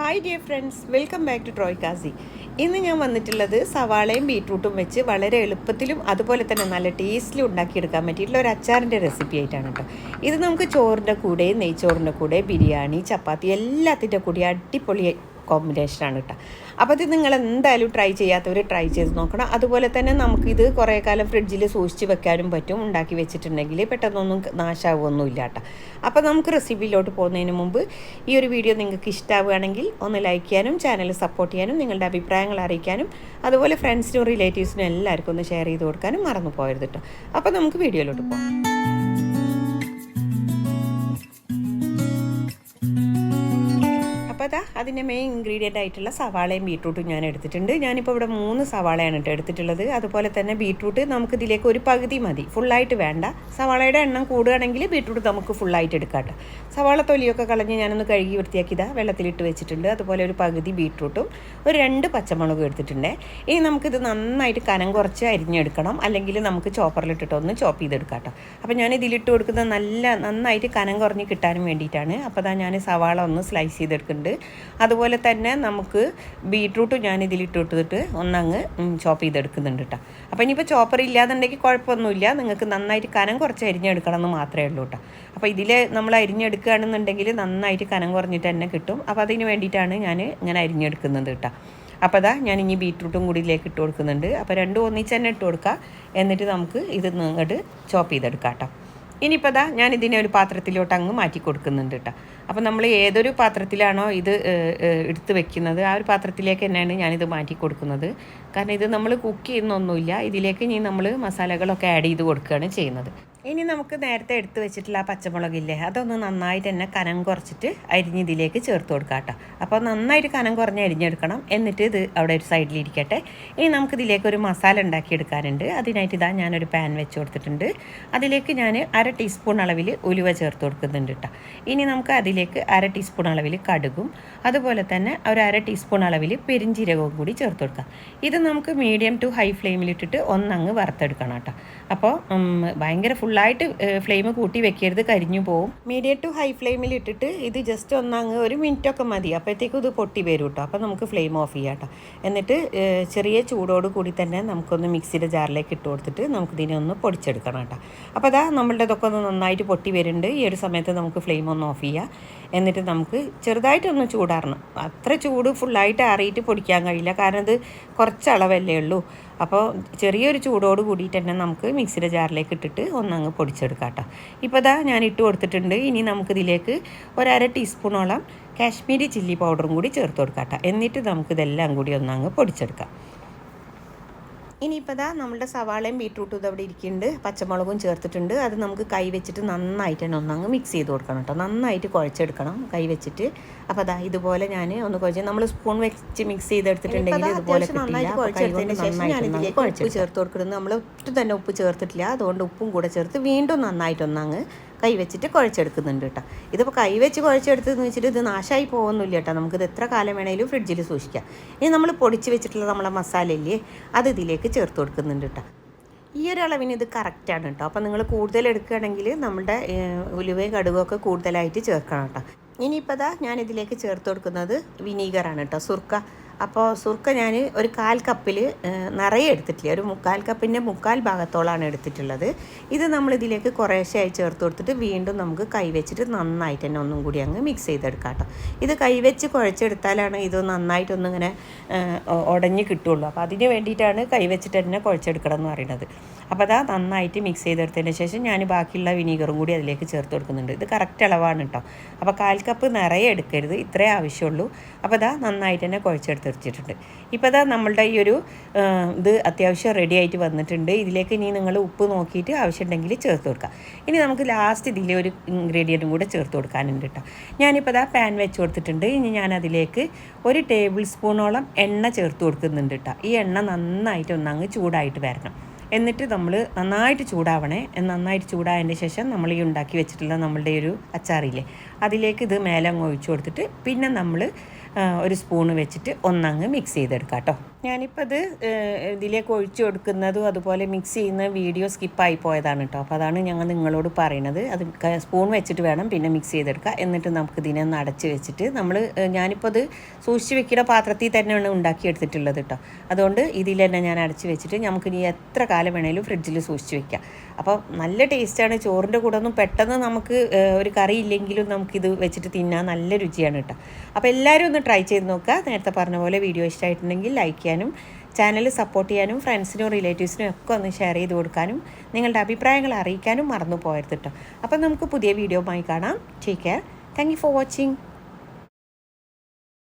Hi dear friends welcome back to Troy കാസി ഇന്ന് ഞാൻ വന്നിട്ടുള്ളത് സവാളയും ബീട്രൂട്ടും വെച്ച് വളരെ എളുപ്പത്തിലും അതുപോലെ തന്നെ നല്ല ടേസ്റ്റിലും ഉണ്ടാക്കിയെടുക്കാൻ പറ്റിയിട്ടുള്ള ഒരു അച്ചാറിന്റെ റെസിപ്പി ആയിട്ടാണ് കേട്ടോ. ഇത് നമുക്ക് ചോറിന്റെ കൂടെ നെയ്ച്ചോറിന്റെ കൂടെ ബിരിയാണി ചപ്പാത്തി എല്ലാത്തിന്റെ കൂടി അടിപൊളി കോമ്പിനേഷനാണ് കേട്ടോ അപ്പോൾ ഇത് നിങ്ങൾ എന്തായാലും ട്രൈ ചെയ്യാത്തവർ ട്രൈ ചെയ്ത് നോക്കണം. അതുപോലെ തന്നെ നമുക്കിത് കുറേ കാലം ഫ്രിഡ്ജിൽ സൂക്ഷിച്ച് വെക്കാനും പറ്റും. ഉണ്ടാക്കി വെച്ചിട്ടുണ്ടെങ്കിൽ പെട്ടെന്നൊന്നും നാശാവുമൊന്നുമില്ല കേട്ടോ അപ്പോൾ നമുക്ക് റെസിപ്പിയിലോട്ട് പോകുന്നതിന് മുമ്പ് ഈ ഒരു വീഡിയോ നിങ്ങൾക്ക് ഇഷ്ടമാവുകയാണെങ്കിൽ ഒന്ന് ലൈക്ക് ചെയ്യാനും ചാനൽ സപ്പോർട്ട് ചെയ്യാനും നിങ്ങളുടെ അഭിപ്രായങ്ങൾ അറിയിക്കാനും അതുപോലെ ഫ്രണ്ട്സിനും റിലേറ്റീവ്സിനും എല്ലാവർക്കും ഒന്ന് ഷെയർ ചെയ്ത് കൊടുക്കാനും മറന്നു പോകരുത് കേട്ടോ അപ്പോൾ നമുക്ക് വീഡിയോയിലോട്ട് പോകാം. അപ്പോൾ അതാ അതിന്റെ മെയിൻ ഇൻഗ്രീഡിയന്റ് ആയിട്ടുള്ള സവാളയും ബീട്രൂട്ടും ഞാൻ എടുത്തിട്ടുണ്ട്. ഞാനിപ്പോൾ ഇവിടെ മൂന്ന് സവാളയാണ് കേട്ടോ എടുത്തിട്ടുള്ളത്. അതുപോലെ തന്നെ ബീട്രൂട്ട് നമുക്ക് ഇതിലേക്ക് ഒരു പകുതി മതി. ഫുള്ളായിട്ട് വേണ്ട. സവാളയുടെ എണ്ണം കൂടുകയാണെങ്കിൽ ബീട്രൂട്ട് നമുക്ക് ഫുള്ളായിട്ട് എടുക്കാം കേട്ടോ. സവാള തൊലിയൊക്കെ കളഞ്ഞ് ഞാനൊന്ന് കഴുകി വൃത്തിയാക്കിയതാ വെള്ളത്തിലിട്ട് വെച്ചിട്ടുണ്ട്. അതുപോലെ ഒരു പകുതി ബീട്രൂട്ടും ഒരു രണ്ട് പച്ചമുളകും എടുത്തിട്ടുണ്ട്. ഇനി നമുക്കിത് നന്നായിട്ട് കനം കുറച്ച് അരിഞ്ഞെടുക്കണം. അല്ലെങ്കിൽ നമുക്ക് ചോപ്പറിലിട്ടിട്ട് ഒന്ന് ചോപ്പ് ചെയ്തെടുക്കാം കേട്ടോ. അപ്പോൾ ഞാൻ ഇതിലിട്ട് കൊടുക്കുന്നത് നല്ല നന്നായിട്ട് കനം കുറഞ്ഞ് കിട്ടാനും വേണ്ടിയിട്ടാണ്. അപ്പോൾ അതാ ഞാൻ സവാള ഒന്ന് സ്ലൈസ് ചെയ്തെടുക്കുന്നുണ്ട്. അതുപോലെ തന്നെ നമുക്ക് ബീട്രൂട്ട് ഞാൻ ഇതിലിട്ടിട്ടിട്ട് ഒന്നങ്ങ് ചോപ്പ് ചെയ്തെടുക്കുന്നുണ്ട് കേട്ടോ അപ്പോൾ ഇനിയിപ്പോൾ ചോപ്പർ ഇല്ലാന്നുണ്ടെങ്കിൽ കുഴപ്പമൊന്നുമില്ല. നിങ്ങൾക്ക് നന്നായിട്ട് കനം കുറച്ച് അരിഞ്ഞെടുക്കണം എന്ന് മാത്രമേ ഉള്ളൂ കേട്ടോ അപ്പോൾ ഇതിൽ നമ്മൾ അരിഞ്ഞെടുക്കുകയാണെന്നുണ്ടെങ്കിൽ നന്നായിട്ട് കനം കുറഞ്ഞിട്ട് തന്നെ കിട്ടും. അപ്പോൾ അതിന് വേണ്ടിയിട്ടാണ് ഞാൻ ഇങ്ങനെ അരിഞ്ഞെടുക്കുന്നത് കേട്ടോ അപ്പോൾ അതാ ഞാൻ ഇനി ബീട്രൂട്ടും കൂടി ഇതിലേക്ക് ഇട്ട് കൊടുക്കുന്നുണ്ട്. അപ്പോൾ രണ്ടും ഒന്നിച്ച് തന്നെ ഇട്ട് കൊടുക്കുക എന്നിട്ട് നമുക്ക് ഇത് ഇങ്ങോട്ട് ചോപ്പ് ചെയ്തെടുക്കാം കേട്ടോ ഇനിയിപ്പോൾ അതാ ഞാൻ ഇതിനെ ഒരു പാത്രത്തിലോട്ട് അങ്ങ് മാറ്റി കൊടുക്കുന്നുണ്ട് കേട്ടോ അപ്പോൾ നമ്മൾ ഏതൊരു പാത്രത്തിലാണോ ഇത് എടുത്ത് വെക്കുന്നത് ആ ഒരു പാത്രത്തിലേക്ക് തന്നെയാണ് ഞാനിത് മാറ്റി കൊടുക്കുന്നത്. കാരണം ഇത് നമ്മൾ കുക്ക് ചെയ്യുന്നൊന്നുമില്ല. ഇതിലേക്ക് ഇനി നമ്മൾ മസാലകളൊക്കെ ആഡ് ചെയ്ത് കൊടുക്കുകയാണ് ചെയ്യുന്നത്. ഇനി നമുക്ക് നേരത്തെ എടുത്ത് വെച്ചിട്ടുള്ള ആ പച്ചമുളകില്ലേ അതൊന്ന് നന്നായിട്ട് തന്നെ കനം കുറച്ചിട്ട് അരിഞ്ഞ് ഇതിലേക്ക് ചേർത്ത് കൊടുക്കാം കേട്ടോ. അപ്പോൾ നന്നായിട്ട് കനം കുറഞ്ഞ് അരിഞ്ഞെടുക്കണം. എന്നിട്ട് ഇത് അവിടെ ഒരു സൈഡിലിരിക്കട്ടെ ഇനി നമുക്ക് ഇതിലേക്ക് ഒരു മസാല ഉണ്ടാക്കിയെടുക്കാനുണ്ട് അതിനായിട്ട് ഇതാ ഞാനൊരു പാൻ വെച്ച് കൊടുത്തിട്ടുണ്ട്. അതിലേക്ക് ഞാൻ അര ടീസ്പൂൺ അളവിൽ ഉലുവ ചേർത്ത് കൊടുക്കുന്നുണ്ട് കേട്ടോ. ഇനി നമുക്ക് അതിലേക്ക് അര ടീസ്പൂൺ അളവിൽ കടുകും അതുപോലെ തന്നെ ഒരു അര ടീസ്പൂൺ അളവിൽ പെരിഞ്ചീരകവും കൂടി ചേർത്ത് കൊടുക്കുക. ഇത് നമുക്ക് മീഡിയം ടു ഹൈ ഫ്ലെയിമിലിട്ടിട്ട് ഒന്നങ്ങ് വറുത്തെടുക്കണം കേട്ടോ. അപ്പോൾ ഭയങ്കര ഫുള്ളായിട്ട് ഫ്ലെയിം കൂട്ടി വെക്കരുത് കരിഞ്ഞു പോവും. മീഡിയം ടു ഹൈ ഫ്ലെയിമിൽ ഇട്ടിട്ട് ഇത് ജസ്റ്റ് ഒന്നങ്ങ് ഒരു മിനിറ്റൊക്കെ മതി. അപ്പോഴത്തേക്കും ഇത് പൊട്ടി വരും കേട്ടോ. അപ്പോൾ നമുക്ക് ഫ്ലെയിം ഓഫ് ചെയ്യാം കേട്ടോ. എന്നിട്ട് ചെറിയ ചൂടോട് കൂടി തന്നെ നമുക്കൊന്ന് മിക്സിയുടെ ജാറിലേക്ക് ഇട്ട് കൊടുത്തിട്ട് നമുക്കിതിനെ ഒന്ന് പൊടിച്ചെടുക്കണം കേട്ടോ. അപ്പോൾ അതാ നമ്മളുടെ ഇതൊക്കെ ഒന്ന് നന്നായിട്ട് പൊട്ടി വരുന്നുണ്ട്. ഈ ഒരു സമയത്ത് നമുക്ക് ഫ്ലെയിം ഒന്ന് ഓഫ് ചെയ്യാം. എന്നിട്ട് നമുക്ക് ചെറുതായിട്ടൊന്ന് ചൂടാറണം. അത്ര ചൂട് ഫുള്ളായിട്ട് ആറിയിട്ട് പൊടിക്കാൻ കഴിയില്ല. കാരണം ഇത് കുറച്ച് അളവല്ലേ ഉള്ളൂ. അപ്പോൾ ചെറിയൊരു ചൂടോട് കൂടിയിട്ട് തന്നെ നമുക്ക് മിക്സിയുടെ ജാറിലേക്ക് ഇട്ടിട്ട് ഒന്നങ്ങ് പൊടിച്ചെടുക്കാം കേട്ടോ. ഇപ്പോൾ ഇതാ ഞാൻ ഇട്ട് കൊടുത്തിട്ടുണ്ട്. ഇനി നമുക്കിതിലേക്ക് ഒരര ടീസ്പൂണോളം കാശ്മീരി ചില്ലി പൗഡറും കൂടി ചേർത്ത് കൊടുക്കാം കേട്ടോ. എന്നിട്ട് നമുക്കിതെല്ലാം കൂടി ഒന്നങ്ങ് പൊടിച്ചെടുക്കാം. ഇനിയിപ്പോൾ ഇതാ നമ്മുടെ സവാളയും ബീട്രൂട്ടും ഇതവിടെ ഇരിക്കുന്നുണ്ട്. പച്ചമുളകും ചേർത്തിട്ടുണ്ട്. അത് നമുക്ക് കൈ വെച്ചിട്ട് നന്നായിട്ട് തന്നെ ഒന്നങ്ങ് മിക്സ് ചെയ്ത് കൊടുക്കണം കേട്ടോ. നന്നായിട്ട് കുഴച്ചെടുക്കണം കൈ വെച്ചിട്ട്. അപ്പോൾ അതാ ഇതുപോലെ ഞാൻ ഒന്ന് കുഴച്ച് നമ്മൾ സ്പൂൺ വെച്ച് മിക്സ് ചെയ്തെടുത്തിട്ടുണ്ടെങ്കിൽ ഇതുപോലെ ഉപ്പ് ചേർത്ത് കൊടുക്കുന്നത്. നമ്മൾ ഒട്ടും തന്നെ ഉപ്പ് ചേർത്തിട്ടില്ല. അതുകൊണ്ട് ഉപ്പും കൂടെ ചേർത്ത് വീണ്ടും നന്നായിട്ടൊന്നങ്ങ് കൈ വെച്ചിട്ട് കുഴച്ചെടുക്കുന്നുണ്ട് കേട്ടോ. ഇതിപ്പോൾ കൈവച്ച് കുഴച്ചെടുത്തെന്ന് വെച്ചിട്ട് ഇത് നാശമായി പോകുന്നില്ല കേട്ടോ. നമുക്കിത് എത്ര കാലം വേണമെങ്കിലും ഫ്രിഡ്ജിൽ സൂക്ഷിക്കാം. ഇനി നമ്മൾ പൊടിച്ച് വെച്ചിട്ടുള്ള നമ്മളെ മസാല ഇല്ലേ അത് ഇതിലേക്ക് ചേർത്ത് കൊടുക്കുന്നുണ്ട് കേട്ടോ. ഈ ഒരു അളവിന് ഇത് കറക്റ്റാണ് കേട്ടോ. അപ്പോൾ നിങ്ങൾ കൂടുതൽ എടുക്കുകയാണെങ്കിൽ നമ്മുടെ ഉലുവയും കടുകൊക്കെ കൂടുതലായിട്ട് ചേർക്കണം കേട്ടോ. ഇനിയിപ്പോൾ ഞാൻ ഇതിലേക്ക് ചേർത്ത് കൊടുക്കുന്നത് വിനീഗറാണ് കേട്ടോ. സുർക്ക അപ്പോൾ സുർക്ക ഞാൻ ഒരു കാൽ കപ്പിൽ നിറയെ എടുത്തിട്ടില്ല. ഒരു മുക്കാൽ കപ്പിന്റെ മുക്കാൽ ഭാഗത്തോളാണ് എടുത്തിട്ടുള്ളത്. ഇത് നമ്മൾ ഇതിലേക്ക് കുറേശ്ശെയായി ചേർത്ത് കൊടുത്തിട്ട് വീണ്ടും നമുക്ക് കൈവച്ചിട്ട് നന്നായിട്ട് തന്നെ ഒന്നും കൂടി അങ്ങ് മിക്സ് ചെയ്തെടുക്കാം കേട്ടോ. ഇത് കൈവച്ച് കുഴച്ചെടുത്താലാണ് ഇത് നന്നായിട്ടൊന്നിങ്ങനെ ഉടഞ്ഞ് കിട്ടുള്ളൂ. അപ്പോൾ അതിന് വേണ്ടിയിട്ടാണ് കൈവച്ചിട്ട് തന്നെ കുഴച്ചെടുക്കണം എന്ന് പറയുന്നത്. അപ്പോൾ അതാ നന്നായിട്ട് മിക്സ് ചെയ്തെടുത്തതിന് ശേഷം ഞാൻ ബാക്കിയുള്ള വിനീഗറും കൂടി അതിലേക്ക് ചേർത്ത് കൊടുക്കുന്നുണ്ട്. ഇത് കറക്റ്റ് അളവാണ് കേട്ടോ അപ്പോൾ കാൽ കപ്പ് നിറയെ എടുക്കരുത് ഇത്രേ ആവശ്യമുള്ളൂ. അപ്പോൾ അതാ നന്നായിട്ട് തന്നെ കുഴച്ചെടുത്ത് വെച്ചിട്ടുണ്ട് ഇപ്പോൾ അതാ നമ്മളുടെ ഈ ഒരു ഇത് അത്യാവശ്യം റെഡി ആയിട്ട് വന്നിട്ടുണ്ട്. ഇതിലേക്ക് ഇനി നിങ്ങൾ ഉപ്പ് നോക്കിയിട്ട് ആവശ്യമുണ്ടെങ്കിൽ ചേർത്ത് കൊടുക്കുക ഇനി നമുക്ക് ലാസ്റ്റ് ഇതിലെ ഒരു ഇൻഗ്രീഡിയന്റും കൂടെ ചേർത്ത് കൊടുക്കാനുണ്ട് കേട്ടോ ഞാനിപ്പോൾ അതാ പാൻ വെച്ച് കൊടുത്തിട്ടുണ്ട്. ഇനി ഞാൻ അതിലേക്ക് ഒരു ടേബിൾ സ്പൂണോളം എണ്ണ ചേർത്ത് കൊടുക്കുന്നുണ്ട് കേട്ടോ ഈ എണ്ണ നന്നായിട്ട് ഒന്നങ്ങ് ചൂടായിട്ട് വരണം. എന്നിട്ട് നമ്മൾ നന്നായിട്ട് ചൂടാവണേ. നന്നായിട്ട് ചൂടായതിന്റെ ശേഷം നമ്മൾ ഈ ഉണ്ടാക്കി വെച്ചിട്ടുള്ള നമ്മളുടെ ഒരു അച്ചാറില്ലേ അതിലേക്ക് ഇത് മേലെ അങ്ങ് ഒഴിച്ചു കൊടുത്തിട്ട് പിന്നെ നമ്മൾ ഒരു സ്പൂണ് വെച്ചിട്ട് ഒന്നങ്ങ് മിക്സ് ചെയ്തെടുക്കാം കേട്ടോ ഞാനിപ്പോൾ ഇത് ഇതിലേക്ക് ഒഴിച്ചു കൊടുക്കുന്നതും അതുപോലെ മിക്സ് ചെയ്യുന്ന വീഡിയോ സ്കിപ്പായി പോയതാണ് കേട്ടോ അപ്പോൾ അതാണ് ഞങ്ങൾ നിങ്ങളോട് പറയണത്. അത് സ്പൂൺ വെച്ചിട്ട് വേണം പിന്നെ മിക്സ് ചെയ്തെടുക്കുക എന്നിട്ട് നമുക്ക് ഇതിനെ ഒന്ന് അടച്ച് വെച്ചിട്ട് നമ്മൾ ഞാനിപ്പോൾ അത് സൂക്ഷിച്ച് വെക്കുന്ന പാത്രത്തിൽ തന്നെയാണ് ഉണ്ടാക്കിയെടുത്തിട്ടുള്ളത് കേട്ടോ അതുകൊണ്ട് ഇതിൽ തന്നെ ഞാൻ അടച്ച് വെച്ചിട്ട് നമുക്ക് ഇനി എത്ര കാലം വേണേലും ഫ്രിഡ്ജിൽ സൂക്ഷിച്ച് വെക്കാം. അപ്പോൾ നല്ല ടേസ്റ്റാണ് ചോറിന്റെ കൂടെ ഒന്നും പെട്ടെന്ന് നമുക്ക് ഒരു കറി ഇല്ലെങ്കിലും നമുക്കിത് വെച്ചിട്ട് തിന്നാൻ നല്ല രുചിയാണ് കേട്ടോ അപ്പോൾ എല്ലാവരും ഒന്ന് ട്രൈ ചെയ്ത് നോക്കുക. നേരത്തെ പറഞ്ഞ പോലെ വീഡിയോ ഇഷ്ടമായിട്ടുണ്ടെങ്കിൽ ലൈക്ക് ചെയ്യാനും ചാനൽ സപ്പോർട്ട് ചെയ്യാനും ഫ്രണ്ട്സിനും റിലേറ്റീവ്സിനും ഒക്കെ ഒന്ന് ഷെയർ ചെയ്ത് കൊടുക്കാനും നിങ്ങളുടെ അഭിപ്രായങ്ങൾ അറിയിക്കാനും മറന്നു പോയത് കേട്ടോ അപ്പം നമുക്ക് പുതിയ വീഡിയോ കാണാം. Take care thank you for watching